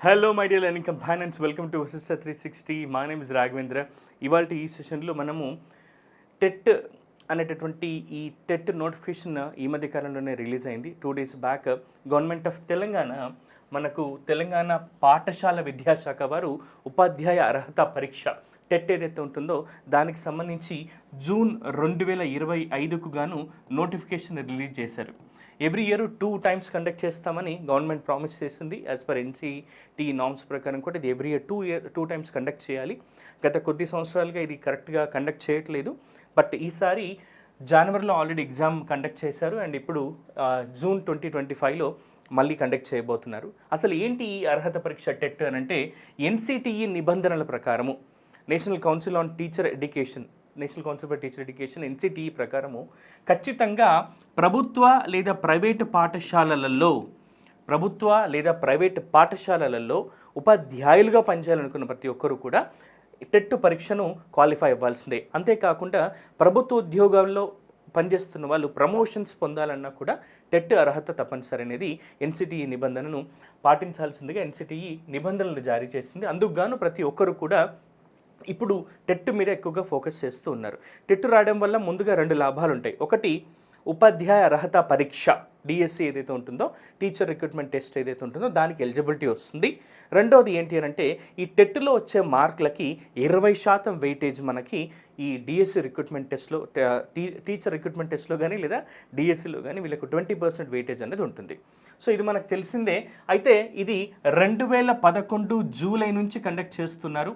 Hello my dear learning companions welcome to Vashishta three sixty మా name is Raghavendra ఇవాళ ఈ సెషన్లో మనము టెట్ అనేటటువంటి ఈ టెట్ నోటిఫికేషన్ ఈ మధ్య కాలంలోనే రిలీజ్ అయింది. Two days back government of Telangana మనకు తెలంగాణ పాఠశాల విద్యాశాఖ వారు ఉపాధ్యాయ అర్హత పరీక్ష టెట్ ఏదైతే ఉంటుందో దానికి సంబంధించి జూన్ రెండు వేల ఇరవై ఐదుకు గాను నోటిఫికేషన్ రిలీజ్ చేశారు. Every year two times conduct చేస్తామని గవర్నమెంట్ ప్రామిస్ చేసింది. యాజ్ పర్ ఎన్సీటీ నామ్స్ ప్రకారం కూడా ఇది every year two year two times conduct చేయాలి. గత కొద్ది సంవత్సరాలుగా ఇది కరెక్ట్గా కండక్ట్ చేయట్లేదు. బట్ ఈసారి జనవరిలో ఆల్రెడీ ఎగ్జామ్ కండక్ట్ చేశారు. అండ్ ఇప్పుడు జూన్ ట్వంటీ ట్వంటీ ఫైవ్లో మళ్ళీ కండక్ట్ చేయబోతున్నారు. అసలు ఏంటి ఈ అర్హత పరీక్ష టెట్ అని అంటే ఎన్సిటిఈ నిబంధనల ప్రకారము. National council on teacher education national council for teacher education NCTE ప్రకారము ఖచ్చితంగా ప్రభుత్వ లేదా ప్రైవేటు పాఠశాలలలో ప్రభుత్వ లేదా ప్రైవేట్ పాఠశాలలలో ఉపాధ్యాయులుగా పనిచేయాలనుకున్న ప్రతి ఒక్కరూ కూడా టెట్ పరీక్షను క్వాలిఫై అవ్వాల్సిందే. అంతేకాకుండా ప్రభుత్వ ఉద్యోగాల్లో పనిచేస్తున్న వాళ్ళు ప్రమోషన్స్ పొందాలన్నా కూడా టెట్ అర్హత తప్పనిసరి అనేది ఎన్సిటిఈ నిబంధనను పాటించాల్సిందిగా ఎన్సిటిఈ నిబంధనలు జారీ చేసింది. అందుకు గాను ప్రతి ఒక్కరు కూడా ఇప్పుడు టెట్ మీద ఎక్కువగా ఫోకస్ చేస్తూ ఉన్నారు. టెట్ రాయడం వల్ల ముందుగా రెండు లాభాలు ఉంటాయి ఒకటి ఉపాధ్యాయ అర్హత పరీక్ష డిఎస్సి ఏదైతే ఉంటుందో టీచర్ రిక్రూట్మెంట్ టెస్ట్ ఏదైతే ఉంటుందో దానికి ఎలిజిబిలిటీ వస్తుంది. రెండోది ఏంటి అని అంటే ఈ టెట్లో వచ్చే మార్కులకి ఇరవై శాతం వెయిటేజ్ మనకి ఈ డిఎస్సి రిక్రూట్మెంట్ టెస్ట్లో టీచర్ రిక్రూట్మెంట్ టెస్ట్లో కానీ లేదా డిఎస్సిలో కానీ వీళ్ళకు ట్వంటీ పర్సెంట్ వెయిటేజ్ అనేది ఉంటుంది. సో ఇది మనకు తెలిసిందే. అయితే ఇది రెండు వేల పదకొండు జూలై నుంచి కండక్ట్ చేస్తున్నారు.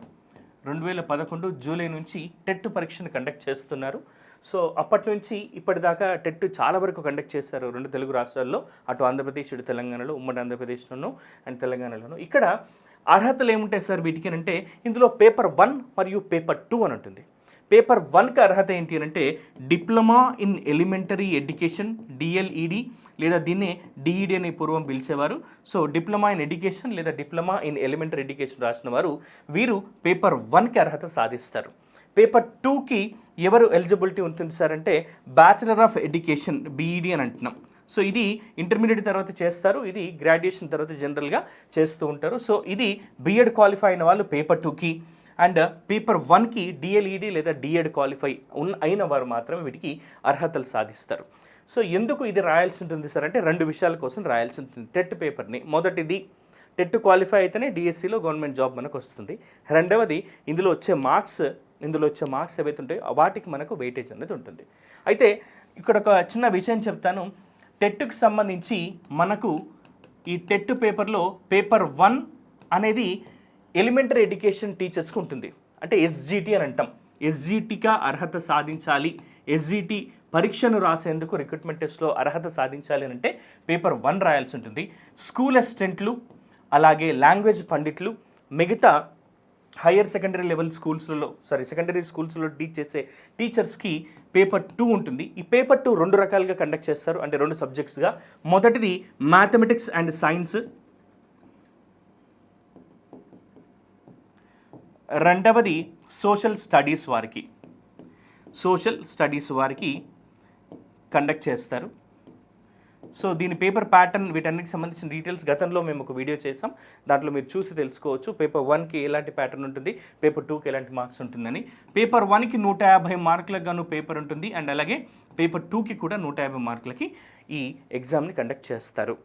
రెండు వేల పదకొండు జూలై నుంచి టెట్ పరీక్షను కండక్ట్ చేస్తున్నారు. సో అప్పటి నుంచి ఇప్పటిదాకా టెట్ చాలా వరకు కండక్ట్ చేశారు రెండు తెలుగు రాష్ట్రాల్లో. అటు ఆంధ్రప్రదేశ్ ఇటు తెలంగాణలో ఉమ్మడి ఆంధ్రప్రదేశ్లోను అండ్ తెలంగాణలోను. ఇక్కడ అర్హతలు ఏముంటాయి సార్ వీటికి అని అంటే ఇందులో పేపర్ వన్ మరియు పేపర్ టూ అని ఉంటుంది. పేపర్ వన్కి అర్హత ఏంటి అని అంటే diploma in elementary education DLED లేదా దీన్ని డిఈడి అని పూర్వం పిలిచేవారు. సో డిప్లొమా ఇన్ ఎడ్యుకేషన్ లేదా డిప్లొమా ఇన్ ఎలిమెంటరీ ఎడ్యుకేషన్ రాసిన వారు వీరు పేపర్ వన్కి అర్హత సాధిస్తారు. పేపర్ టూకి ఎవరు ఎలిజిబిలిటీ ఉంటుంది సార్ అంటే బ్యాచిలర్ ఆఫ్ ఎడ్యుకేషన్ బీఈడి అని అంటున్నాం. సో ఇది ఇంటర్మీడియట్ తర్వాత చేస్తారు ఇది గ్రాడ్యుయేషన్ తర్వాత జనరల్గా చేస్తూ ఉంటారు. సో ఇది బీఎడ్ క్వాలిఫై అయిన వాళ్ళు పేపర్ టూకి అండ్ పేపర్ వన్కి డిఎల్ఈడి లేదా డిఎడ్ క్వాలిఫై ఉన్న అయిన వారు మాత్రమే వీటికి అర్హతలు సాధిస్తారు. సో ఎందుకు ఇది రాయాల్సి ఉంటుంది సార్? అంటే రెండు విషయాల కోసం రాయాల్సి ఉంటుంది. టెట్ పేపర్ని. మొదటిది టెట్ క్వాలిఫై అయితేనే డిఎస్సిలో గవర్నమెంట్ జాబ్ మనకు వస్తుంది. రెండవది ఇందులో వచ్చే మార్క్స్ ఇందులో వచ్చే మార్క్స్ ఏవైతే ఉంటాయో వాటికి మనకు వెయిటేజ్ అనేది ఉంటుంది. అయితే ఇక్కడ ఒక చిన్న విషయం చెప్తాను. టెట్కు సంబంధించి మనకు ఈ టెట్ పేపర్లో పేపర్ వన్ అనేది ఎలిమెంటరీ ఎడ్యుకేషన్ టీచర్స్కి ఉంటుంది. అంటే ఎస్జిటి అని అంటాం. ఎస్జిటిగా అర్హత సాధించాలి. ఎస్జిటి పరీక్షను రాసేందుకు రిక్రూట్మెంట్ టెస్ట్లో అర్హత సాధించాలి అని అంటే పేపర్ వన్ రాయాల్సి ఉంటుంది. స్కూల్ అసిస్టెంట్లు అలాగే లాంగ్వేజ్ పండిట్లు మిగతా హయ్యర్ సెకండరీ లెవెల్ స్కూల్స్లలో సారీ సెకండరీ స్కూల్స్లో టీచ్ చేసే టీచర్స్కి పేపర్ టూ ఉంటుంది. ఈ పేపర్ టూ రెండు రకాలుగా కండక్ట్ చేస్తారు. అంటే రెండు సబ్జెక్ట్స్గా. మొదటిది మ్యాథమెటిక్స్ అండ్ సైన్స్. రెండవది సోషల్ స్టడీస్ వారికి. సోషల్ స్టడీస్ వారికి కండక్ట్ చేస్తారు. సో దీని పేపర్ ప్యాటర్న్ వీటన్నిటికి సంబంధించిన డీటెయిల్స్ గతంలో మేము ఒక వీడియో చేసాం. దాంట్లో మీరు చూసి తెలుసుకోవచ్చు. పేపర్ వన్కి ఎలాంటి ప్యాటర్న్ ఉంటుంది? పేపర్ టూకి ఎలాంటి మార్క్స్ ఉంటుందని. పేపర్ వన్కి నూట యాభై మార్కులకు గాను పేపర్ ఉంటుంది. అండ్ అలాగే పేపర్ టూకి కూడా నూట యాభై మార్కులకి ఈ ఎగ్జామ్ని కండక్ట్ చేస్తారు.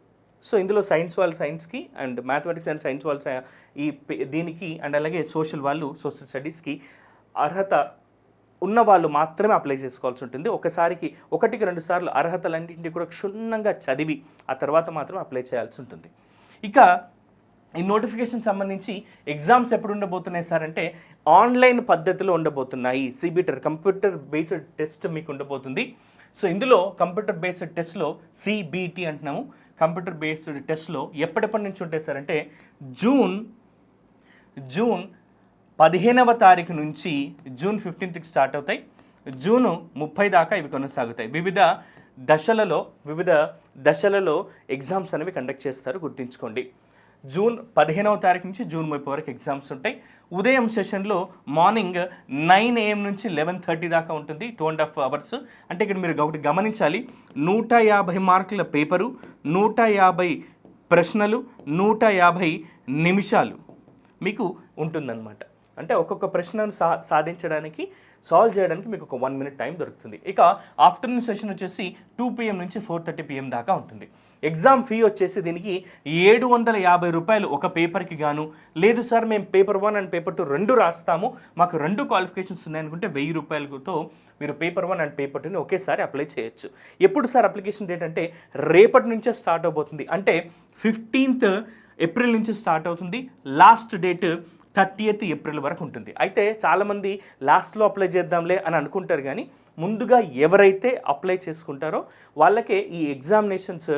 సో ఇందులో సైన్స్ వాళ్ళు సైన్స్కి అండ్ మ్యాథమెటిక్స్ అండ్ సైన్స్ వాళ్ళు ఈ దీనికి అండ్ అలాగే సోషల్ వాళ్ళు సోషల్ స్టడీస్కి అర్హత ఉన్న వాళ్ళు మాత్రమే అప్లై చేసుకోవాల్సి ఉంటుంది. ఒకసారికి ఒకటికి రెండు సార్లు అర్హతలన్నింటినీ కూడా క్షుణ్ణంగా చదివి ఆ తర్వాత మాత్రం అప్లై చేయాల్సి ఉంటుంది. ఇక ఈ నోటిఫికేషన్ సంబంధించి ఎగ్జామ్స్ ఎప్పుడు ఉండబోతున్నాయి సార్ అంటే ఆన్లైన్ పద్ధతిలో ఉండబోతున్నాయి. సిబిటర్ కంప్యూటర్ బేస్డ్ టెస్ట్ మీకు ఉండబోతుంది. సో ఇందులో కంప్యూటర్ బేస్డ్ టెస్ట్లో సిబిటి అంటున్నాము. కంప్యూటర్ బేస్డ్ టెస్ట్లో ఎప్పటిప్పటి నుంచి ఉంటాయి సార్ అంటే జూన్ జూన్ పదిహేనవ తారీఖు నుంచి జూన్ ఫిఫ్టీన్త్కి స్టార్ట్ అవుతాయి. జూను ముప్పై దాకా ఇవి కొనసాగుతాయి. వివిధ దశలలో వివిధ దశలలో ఎగ్జామ్స్ అనేవి కండక్ట్ చేస్తారు. గుర్తుంచుకోండి. జూన్ పదిహేనవ తారీఖు నుంచి జూన్ ముప్పై వరకు ఎగ్జామ్స్ ఉంటాయి. ఉదయం సెషన్లో మార్నింగ్ నైన్ ఏఎం నుంచి లెవెన్ థర్టీ దాకా ఉంటుంది. Two and half hours. అంటే ఇక్కడ మీరు ఒకటి గమనించాలి. నూట యాభై మార్కుల పేపరు నూట యాభై ప్రశ్నలు నూట యాభై నిమిషాలు మీకు ఉంటుందన్నమాట. అంటే ఒక్కొక్క ప్రశ్నను సా సాధించడానికి సాల్వ్ చేయడానికి మీకు ఒక వన్ మినిట్ టైం దొరుకుతుంది. ఇక ఆఫ్టర్నూన్ సెషన్ వచ్చేసి టూ పిఎం నుంచి ఫోర్ థర్టీ పిఎం దాకా ఉంటుంది. ఎగ్జామ్ ఫీ వచ్చేసి దీనికి ఏడు వందల యాభై రూపాయలు ఒక పేపర్కి గాను లేదు సార్ మేము paper one and paper two రెండు రాస్తాము మాకు రెండు క్వాలిఫికేషన్స్ ఉన్నాయనుకుంటే వెయ్యి రూపాయలతో మీరు పేపర్ వన్ అండ్ పేపర్ టూని ఒకేసారి అప్లై చేయొచ్చు. ఎప్పుడు సార్ అప్లికేషన్ డేట్ అంటే రేపటి నుంచే స్టార్ట్ అవబోతుంది. అంటే ఫిఫ్టీన్త్ ఏప్రిల్ నుంచి స్టార్ట్ అవుతుంది. Last date thirty eighth April వరకు ఉంటుంది. అయితే చాలామంది లాస్ట్లో అప్లై చేద్దాంలే అని అనుకుంటారు కానీ ముందుగా ఎవరైతే అప్లై చేసుకుంటారో వాళ్ళకే ఈ ఎగ్జామినేషన్స్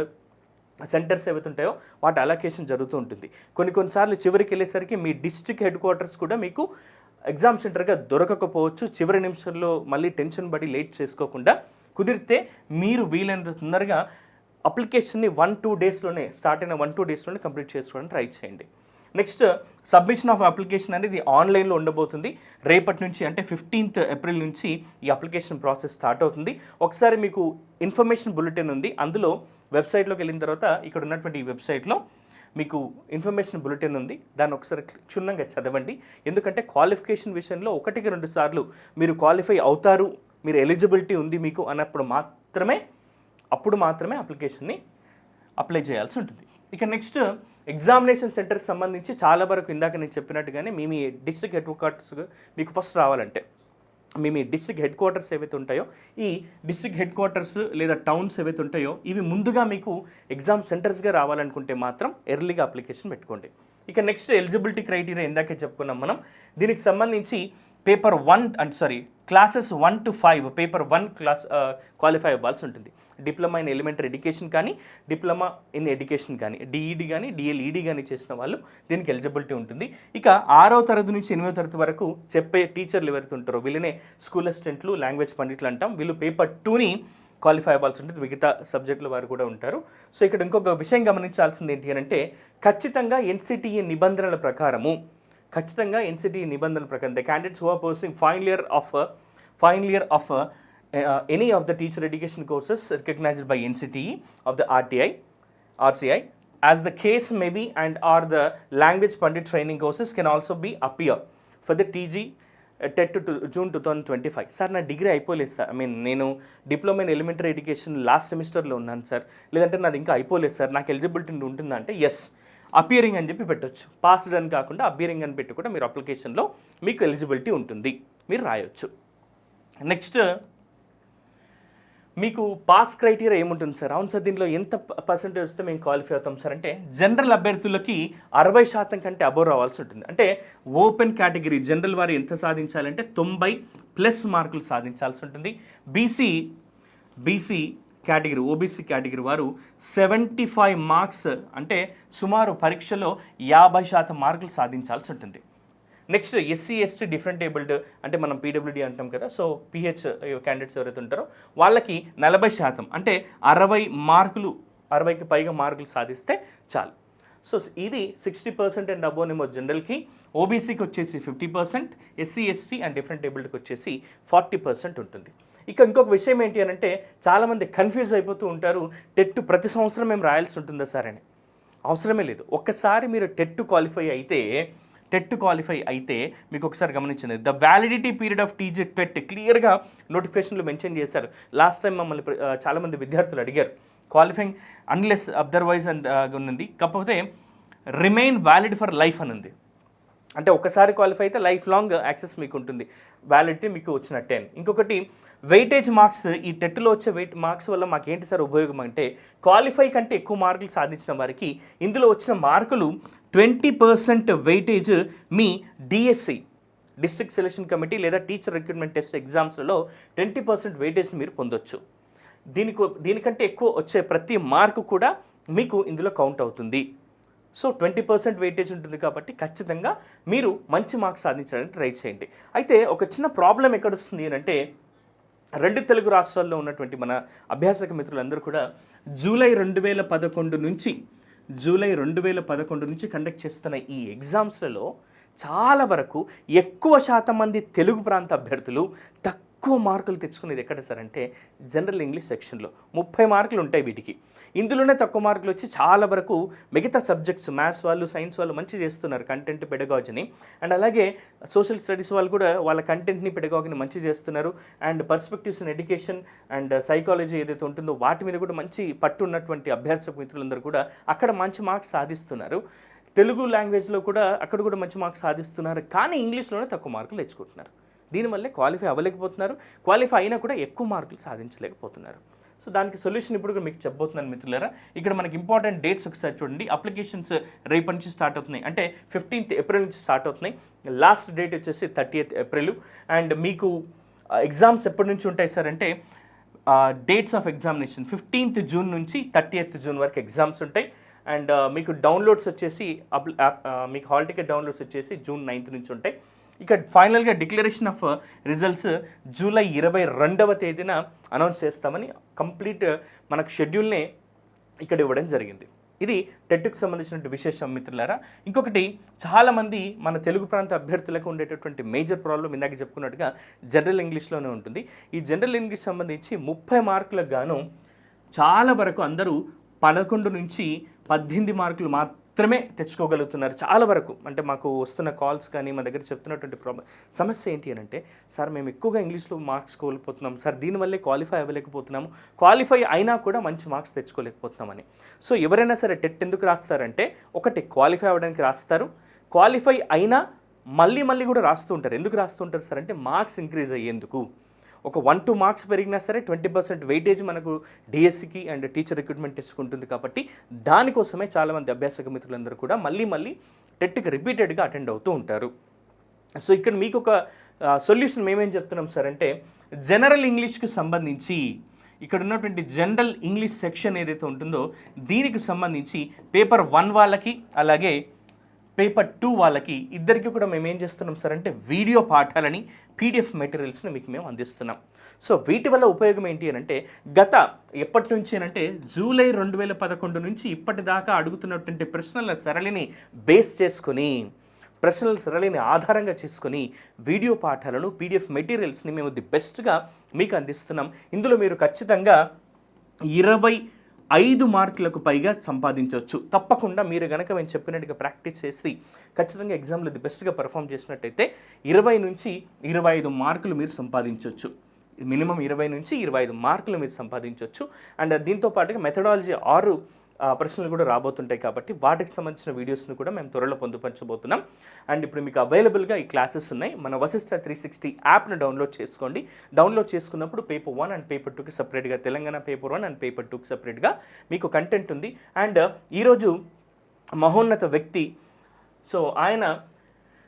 సెంటర్స్ ఏవైతే ఉంటాయో వాటి అలొకేషన్ జరుగుతూ ఉంటుంది. కొన్ని కొన్నిసార్లు చివరికి వెళ్ళేసరికి మీ డిస్ట్రిక్ట్ హెడ్ క్వార్టర్స్ కూడా మీకు ఎగ్జామ్ సెంటర్గా దొరకకపోవచ్చు. చివరి నిమిషంలో మళ్ళీ టెన్షన్ పడి లేట్ చేసుకోకుండా కుదిరితే మీరు వీలైనంత తొందరగా అప్లికేషన్ని వన్ టూ డేస్లోనే స్టార్ట్ అయిన వన్ టూ డేస్లోనే కంప్లీట్ చేసుకోవడానికి ట్రై చేయండి. నెక్స్ట్ సబ్మిషన్ ఆఫ్ అప్లికేషన్ అనేది ఆన్లైన్లో ఉండబోతుంది. రేపటి నుంచి అంటే ఫిఫ్టీన్త్ ఏప్రిల్ నుంచి ఈ అప్లికేషన్ ప్రాసెస్ స్టార్ట్ అవుతుంది. ఒకసారి మీకు ఇన్ఫర్మేషన్ బులెటిన్ ఉంది. అందులో వెబ్సైట్లోకి వెళ్ళిన తర్వాత ఇక్కడ ఉన్నటువంటి ఈ వెబ్సైట్లో మీకు ఇన్ఫర్మేషన్ బులెటిన్ ఉంది. దాన్ని ఒకసారి క్షుణ్ణంగా చదవండి. ఎందుకంటే క్వాలిఫికేషన్ విషయంలో ఒకటికి రెండు సార్లు మీరు క్వాలిఫై అవుతారు మీరు ఎలిజిబిలిటీ ఉంది మీకు అన్నప్పుడు మాత్రమే అప్పుడు మాత్రమే అప్లికేషన్ని అప్లై చేయాల్సి ఉంటుంది. ఇక నెక్స్ట్ ఎగ్జామినేషన్ సెంటర్కి సంబంధించి చాలా వరకు ఇందాక నేను చెప్పినట్టుగానే మీ మీ డిస్ట్రిక్ట్ హెడ్ క్వార్టర్స్ మీకు ఫస్ట్ రావాలంటే మీ మీ డిస్ట్రిక్ట్ హెడ్ క్వార్టర్స్ ఏవైతే ఉంటాయో ఈ డిస్ట్రిక్ట్ హెడ్ క్వార్టర్స్ లేదా టౌన్స్ ఏవైతే ఉంటాయో ఇవి ముందుగా మీకు ఎగ్జామ్ సెంటర్స్గా రావాలనుకుంటే మాత్రం ఎర్లీగా అప్లికేషన్ పెట్టుకోండి. ఇక నెక్స్ట్ ఎలిజిబిలిటీ క్రైటీరియా ఇందాకే చెప్పుకున్నాం మనం. దీనికి సంబంధించి పేపర్ వన్ అంటే sorry classes one to five paper one class qualify అవ్వాల్సి ఉంటుంది. డిప్లొమా ఇన్ ఎలిమెంటరీ ఎడ్యుకేషన్ కానీ డిప్లొమా ఇన్ ఎడ్యుకేషన్ కానీ డిఈడి కానీ డిఎల్ఈడి కానీ చేసిన వాళ్ళు దీనికి ఎలిజిబిలిటీ ఉంటుంది. ఇక ఆరో తరగతి నుంచి ఎనిమిదో తరగతి వరకు చెప్పే టీచర్లు ఎవరైతే ఉంటారో వీళ్ళనే స్కూల్ అసిస్టెంట్లు లాంగ్వేజ్ పండిట్లు అంటాం. వీళ్ళు పేపర్ టూని క్వాలిఫై అవ్వాల్సి ఉంటుంది. మిగతా సబ్జెక్టుల వారు కూడా ఉంటారు. సో ఇక్కడ ఇంకొక విషయం గమనించాల్సింది ఏంటి అని అంటే ఖచ్చితంగా ఎన్సిటిఈ నిబంధనల ప్రకారము ఖచ్చితంగా ఎన్సిటి నిబంధనల ప్రకారం the candidates who are pursuing final year of final year of any of the teacher education courses recognised by NCTE of the RTI RCI as the case maybe and or the language pandit training courses can also be appear for the TG TET to June two thousand twenty five sir నా degree అయిపోలేదు sir I mean నేను diploma in elementary education last సెమిస్టర్లో ఉన్నాను sir లేదంటే నాది ఇంకా అయిపోలేదు sir నాకు ఎలిజిబిలిటీ ఉంటుందంటే ఎస్ అపియరింగ్ అని చెప్పి పెట్టొచ్చు. పాస్డ్ అని కాకుండా అపియరింగ్ అని పెట్టి కూడా మీరు అప్లికేషన్లో మీకు ఎలిజిబిలిటీ ఉంటుంది. మీరు రాయొచ్చు. నెక్స్ట్ మీకు పాస్ క్రైటీరియా ఏముంటుంది సార్ అవును సార్ దీంట్లో ఎంత పర్సెంటేజ్ వస్తే మేము క్వాలిఫై అవుతాం సార్ అంటే జనరల్ అభ్యర్థులకి అరవై శాతం కంటే అబోవ్ రావాల్సి ఉంటుంది. అంటే ఓపెన్ కేటగిరీ జనరల్ వారు ఎంత సాధించాలంటే తొంభై ప్లస్ మార్కులు సాధించాల్సి ఉంటుంది. BC BC category OBC category వారు సెవెంటీ ఫైవ్ మార్క్స్ అంటే సుమారు పరీక్షలో యాభై శాతం మార్కులు సాధించాల్సి ఉంటుంది. Next SC ST different abled అంటే మనం పీడబ్ల్యూడీ అంటాం కదా సో పిహెచ్ క్యాండిడేట్స్ ఎవరైతే ఉంటారో వాళ్ళకి నలభై శాతం అంటే అరవై మార్కులు అరవైకి పైగా మార్కులు సాధిస్తే చాలు. సో ఇది సిక్స్టీ పర్సెంట్ అండ్ అబోనేమో జనరల్కి ఓబీసీకి వచ్చేసి fifty percent SC ST and different ఏబుల్డ్కి వచ్చేసి ఫార్టీ పర్సెంట్ ఉంటుంది. ఇక ఇంకొక విషయం ఏంటి అని అంటే చాలామంది కన్ఫ్యూజ్ అయిపోతూ ఉంటారు టెట్ ప్రతి సంవత్సరం మేము రాయాల్సి ఉంటుందా సార్ అని. అవసరమే లేదు. ఒక్కసారి మీరు టెట్ క్వాలిఫై అయితే టెట్ క్వాలిఫై అయితే మీకు ఒకసారి గమనించండి. The validity period of TG TET క్లియర్గా నోటిఫికేషన్లో మెన్షన్ చేశారు. లాస్ట్ టైం మమ్మల్ని చాలామంది విద్యార్థులు అడిగారు. క్వాలిఫైయింగ్ అన్లెస్ అబ్దర్వైజ్ అండ్ ఉంది కాకపోతే రిమైన్ వ్యాలిడ్ ఫర్ లైఫ్ అని ఉంది. అంటే ఒకసారి క్వాలిఫై అయితే లైఫ్ లాంగ్ యాక్సెస్ మీకు ఉంటుంది వ్యాలిడిటీ మీకు వచ్చినట్టే టెన్. ఇంకొకటి వెయిటేజ్ మార్క్స్ ఈ టెట్లో వచ్చే వెయిట్ మార్క్స్ వల్ల మాకు ఏంటి సార్ ఉపయోగం అంటే క్వాలిఫై కంటే ఎక్కువ మార్కులు సాధించిన వారికి ఇందులో వచ్చిన మార్కులు ట్వంటీ పర్సెంట్ వెయిటేజ్ మీ డిఎస్సి డిస్ట్రిక్ట్ సెలక్షన్ కమిటీ లేదా టీచర్ రిక్రూట్మెంట్ టెస్ట్ ఎగ్జామ్స్లలో ట్వంటీ పర్సెంట్ వెయిటేజ్ మీరు పొందొచ్చు. దీనికి దీనికంటే ఎక్కువ వచ్చే ప్రతి మార్కు కూడా మీకు ఇందులో కౌంట్ అవుతుంది. సో ట్వంటీ పర్సెంట్ వెయిటేజ్ ఉంటుంది కాబట్టి ఖచ్చితంగా మీరు మంచి మార్క్స్ సాధించడానికి ట్రై చేయండి. అయితే ఒక చిన్న ప్రాబ్లం ఎక్కడ వస్తుంది అంటే రెండు తెలుగు రాష్ట్రాల్లో ఉన్నటువంటి మన అభ్యాసక మిత్రులందరూ కూడా జూలై రెండు వేల పదకొండు నుంచి జూలై రెండు వేల పదకొండు నుంచి కండక్ట్ చేస్తున్న ఈ ఎగ్జామ్స్లలో చాలా వరకు ఎక్కువ శాతం మంది తెలుగు ప్రాంత అభ్యర్థులు తక్కువ ఎక్కువ మార్కులు తెచ్చుకునేది ఎక్కడ సార్ అంటే జనరల్ ఇంగ్లీష్ సెక్షన్లో. ముప్పై మార్కులు ఉంటాయి వీటికి. ఇందులోనే తక్కువ మార్కులు వచ్చి చాలా వరకు మిగతా సబ్జెక్ట్స్ మ్యాథ్స్ వాళ్ళు సైన్స్ వాళ్ళు మంచి చేస్తున్నారు కంటెంట్ పెడగాజీని. అండ్ అలాగే సోషల్ స్టడీస్ వాళ్ళు కూడా వాళ్ళ కంటెంట్ని పెడగాగిని మంచి చేస్తున్నారు. And perspectives in education and psychology ఏదైతే ఉంటుందో వాటి మీద కూడా మంచి పట్టు ఉన్నటువంటి అభ్యర్థక మిత్రులందరూ కూడా అక్కడ మంచి మార్క్స్ సాధిస్తున్నారు. తెలుగు లాంగ్వేజ్లో కూడా అక్కడ కూడా మంచి మార్క్స్ సాధిస్తున్నారు. కానీ ఇంగ్లీష్లోనే తక్కువ మార్కులు తెచ్చుకుంటున్నారు. దీనివల్లే క్వాలిఫై అవ్వలేకపోతున్నారు. క్వాలిఫై అయినా కూడా ఎక్కువ మార్కులు సాధించలేకపోతున్నారు. సో దానికి సొల్యూషన్ ఇప్పుడు కూడా మీకు చెప్పబోతున్నాను మిత్రులారా. ఇక్కడ మనకి ఇంపార్టెంట్ డేట్స్ ఒకసారి చూడండి. అప్లికేషన్స్ రేపటి నుంచి స్టార్ట్ అవుతున్నాయి. అంటే ఫిఫ్టీన్త్ ఏప్రిల్ నుంచి స్టార్ట్ అవుతున్నాయి. లాస్ట్ డేట్ వచ్చేసి థర్టీఎత్ ఏప్రిల్. అండ్ మీకు ఎగ్జామ్స్ ఎప్పటి నుంచి ఉంటాయి సార్ అంటే dates of examination. Fifteenth June నుంచి థర్టీఎత్ జూన్ వరకు ఎగ్జామ్స్ ఉంటాయి. అండ్ మీకు డౌన్లోడ్స్ వచ్చేసి అప్- మీకు హాల్ టికెట్ డౌన్లోడ్స్ వచ్చేసి జూన్ నైన్త్ నుంచి ఉంటాయి. ఇక ఫైనల్గా డిక్లరేషన్ ఆఫ్ రిజల్ట్స్ జూలై ఇరవై రెండవ తేదీన అనౌన్స్ చేస్తామని కంప్లీట్ మనకు షెడ్యూల్నే ఇక్కడ ఇవ్వడం జరిగింది. ఇది టెట్కు సంబంధించిన విశేషం మిత్రులారా. ఇంకొకటి చాలామంది మన తెలుగు ప్రాంత అభ్యర్థులకు ఉండేటటువంటి మేజర్ ప్రాబ్లం ఇందాక చెప్పుకున్నట్టుగా జనరల్ ఇంగ్లీష్లోనే ఉంటుంది. ఈ జనరల్ ఇంగ్లీష్ సంబంధించి ముప్పై మార్కులకు గాను చాలా వరకు అందరూ పదకొండు నుంచి పద్దెనిమిది మార్కులు మాత్రం మాత్రమే తెచ్చుకోగలుగుతున్నారు. చాలా వరకు అంటే మాకు వస్తున్న కాల్స్ కానీ మా దగ్గర చెప్తున్నటువంటి ప్రాబ్లం సమస్య ఏంటి అని అంటే సార్ మేము ఎక్కువగా ఇంగ్లీష్లో మార్క్స్ కోల్పోతున్నాం. సార్ దీనివల్లే క్వాలిఫై అవ్వలేకపోతున్నాము. క్వాలిఫై అయినా కూడా మంచి మార్క్స్ తెచ్చుకోలేకపోతున్నామని. సో ఎవరైనా సరే టెట్ ఎందుకు రాస్తారంటే ఒకటి క్వాలిఫై అవ్వడానికి రాస్తారు. క్వాలిఫై అయినా మళ్ళీ మళ్ళీ కూడా రాస్తూ ఉంటారు. ఎందుకు రాస్తూ ఉంటారు సార్ అంటే మార్క్స్ ఇంక్రీజ్ అయ్యేందుకు. ఒక వన్ టూ మార్క్స్ పెరిగినా సరే ట్వంటీ పర్సెంట్ వెయిటేజ్ మనకు డిఎస్సికి అండ్ టీచర్ రిక్రూట్మెంట్ తెచ్చుకుంటుంది కాబట్టి దానికోసమే చాలామంది అభ్యాసక మిత్రులందరూ కూడా మళ్ళీ మళ్ళీ టెట్కి రిపీటెడ్గా అటెండ్ అవుతూ ఉంటారు. సో ఇక్కడ మీకు ఒక సొల్యూషన్ మేమేం చెప్తున్నాం సార్ అంటే జనరల్ ఇంగ్లీష్కి సంబంధించి ఇక్కడ ఉన్నటువంటి జనరల్ ఇంగ్లీష్ సెక్షన్ ఏదైతే ఉంటుందో దీనికి సంబంధించి పేపర్ వన్ వాళ్ళకి అలాగే పేపర్ టూ వాళ్ళకి ఇద్దరికి కూడా మేము ఏం చేస్తున్నాం సార్ అంటే వీడియో పాఠాలని పీడిఎఫ్ మెటీరియల్స్ని మీకు మేము అందిస్తున్నాం. సో వీటి వల్ల ఉపయోగం ఏంటి అని అంటే గత ఎప్పటి నుంచి అంటే జూలై రెండు వేల పదకొండు నుంచి ఇప్పటిదాకా అడుగుతున్నటువంటి ప్రశ్నల సరళిని బేస్ చేసుకొని ప్రశ్నల సరళిని ఆధారంగా చేసుకొని వీడియో పాఠాలను పీడిఎఫ్ మెటీరియల్స్ని మేము ది బెస్ట్గా మీకు అందిస్తున్నాం. ఇందులో మీరు ఖచ్చితంగా ఇరవై ఐదు మార్కులకు పైగా సంపాదించవచ్చు. తప్పకుండా మీరు కనుక మేము చెప్పినట్టుగా ప్రాక్టీస్ చేసి ఖచ్చితంగా ఎగ్జామ్లో ది బెస్ట్గా పర్ఫామ్ చేసినట్టయితే ఇరవై నుంచి ఇరవై ఐదు మార్కులు మీరు సంపాదించవచ్చు. మినిమం ఇరవై నుంచి ఇరవై ఐదు మార్కులు మీరు సంపాదించవచ్చు. అండ్ దీంతో పాటుగా మెథడాలజీ ఆరు ప్రశ్నలు కూడా రాబోతుంటాయి కాబట్టి వాటికి సంబంధించిన వీడియోస్ని కూడా మేము త్వరలో పొందుపరచబోతున్నాం. అండ్ ఇప్పుడు మీకు అవైలబుల్గా ఈ క్లాసెస్ ఉన్నాయి. మన వశిష్ట త్రీ సిక్స్టీ యాప్ను డౌన్లోడ్ చేసుకోండి. డౌన్లోడ్ చేసుకున్నప్పుడు పేపర్ వన్ అండ్ పేపర్ టూకి సపరేట్గా Telangana paper one and paper టూకి సపరేట్గా మీకు కంటెంట్ ఉంది. అండ్ ఈరోజు మహోన్నత వ్యక్తి సో ఆయన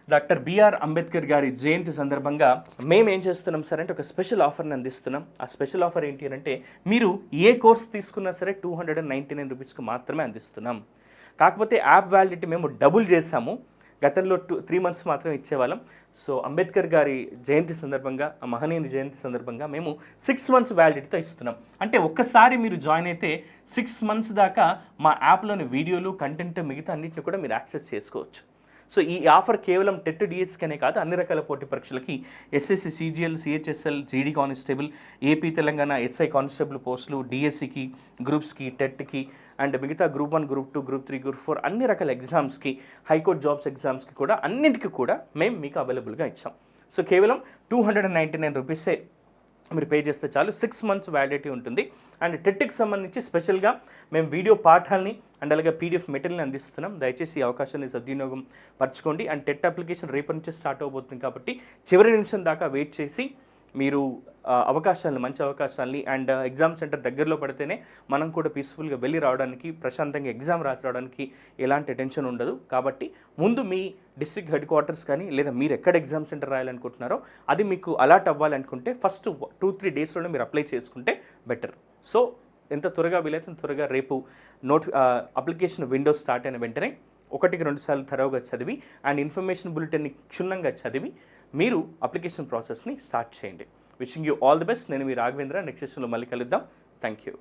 డాక్టర్ బిఆర్ అంబేద్కర్ గారి జయంతి సందర్భంగా మేము ఏం చేస్తున్నాం సార్ అంటే ఒక స్పెషల్ ఆఫర్ని అందిస్తున్నాం. ఆ స్పెషల్ ఆఫర్ ఏంటి అంటే మీరు ఏ కోర్స్ తీసుకున్నా సరే two hundred and ninety nine రూపీస్కి మాత్రమే అందిస్తున్నాం. కాకపోతే యాప్ వ్యాలిడిటీ మేము డబుల్ చేసాము గతంలో టూ త్రీ మంత్స్ మాత్రమే ఇచ్చేవాళ్ళం. సో అంబేద్కర్ గారి జయంతి సందర్భంగా ఆ మహనీయుని జయంతి సందర్భంగా మేము సిక్స్ మంత్స్ వ్యాలిడిటీతో ఇస్తున్నాం. అంటే ఒక్కసారి మీరు జాయిన్ అయితే సిక్స్ మంత్స్ దాకా మా యాప్లోని వీడియోలు కంటెంట్ మిగతా అన్నింటిని కూడా మీరు యాక్సెస్ చేసుకోవచ్చు. సో ఈ ఆఫర్ కేవలం టెట్ డిఎస్కనే కాదు అన్ని రకాల పోటీ పరీక్షలకి SSC CGL CHSL GD constable AP Telangana SI constable పోస్టులు డిఎస్సికి గ్రూప్స్కి టెట్కి అండ్ మిగతా group one group two group three group four అన్ని రకాల ఎగ్జామ్స్కి హైకోర్టు జాబ్స్ ఎగ్జామ్స్కి కూడా అన్నింటికి కూడా మేము మీకు అవైలబుల్గా ఇచ్చాం. సో కేవలం two hundred and ninety nine రూపీసే మీరు పే చేస్తే చాలు. సిక్స్ మంత్స్ వ్యాలిడిటీ ఉంటుంది. అండ్ టెట్కి సంబంధించి స్పెషల్గా మేము వీడియో పాఠాలని అండ్ అలాగే పీడిఎఫ్ మెటీరియల్ని అందిస్తున్నాం. దయచేసి ఈ అవకాశాన్ని సద్వినియోగం పరచుకోండి. అండ్ టెట్ అప్లికేషన్ రేపటి నుంచి స్టార్ట్ అవబోతుంది కాబట్టి చివరి నిమిషం దాకా వెయిట్ చేసి మీరు అవకాశాలను మంచి అవకాశాలని అండ్ ఎగ్జామ్ సెంటర్ దగ్గరలో పడితేనే మనం కూడా పీస్ఫుల్గా వెళ్ళి రావడానికి ప్రశాంతంగా ఎగ్జామ్ రాసి రావడానికి ఎలాంటి టెన్షన్ ఉండదు. కాబట్టి ముందు మీ డిస్ట్రిక్ట్ హెడ్ క్వార్టర్స్ కానీ లేదా మీరు ఎక్కడ ఎగ్జామ్ సెంటర్ రాయాలనుకుంటున్నారో అది మీకు అలాట్ అవ్వాలనుకుంటే ఫస్ట్ టూ త్రీ డేస్లోనే మీరు అప్లై చేసుకుంటే బెటర్. సో ఎంత త్వరగా వీలైతే త్వరగా రేపు నోట్ అప్లికేషన్ విండోస్ స్టార్ట్ అయిన వెంటనే ఒకటికి రెండు సార్లు తరవుగా చదివి అండ్ ఇన్ఫర్మేషన్ బులెటిన్ని క్షుణ్ణంగా చదివి మీరు అప్లికేషన్ ప్రాసెస్ని స్టార్ట్ చేయండి. Wishing you all the best నేను మీ రాఘవేంద్ర. నెక్స్ట్ సెషన్లో మళ్ళీ కలుద్దాం. Thank you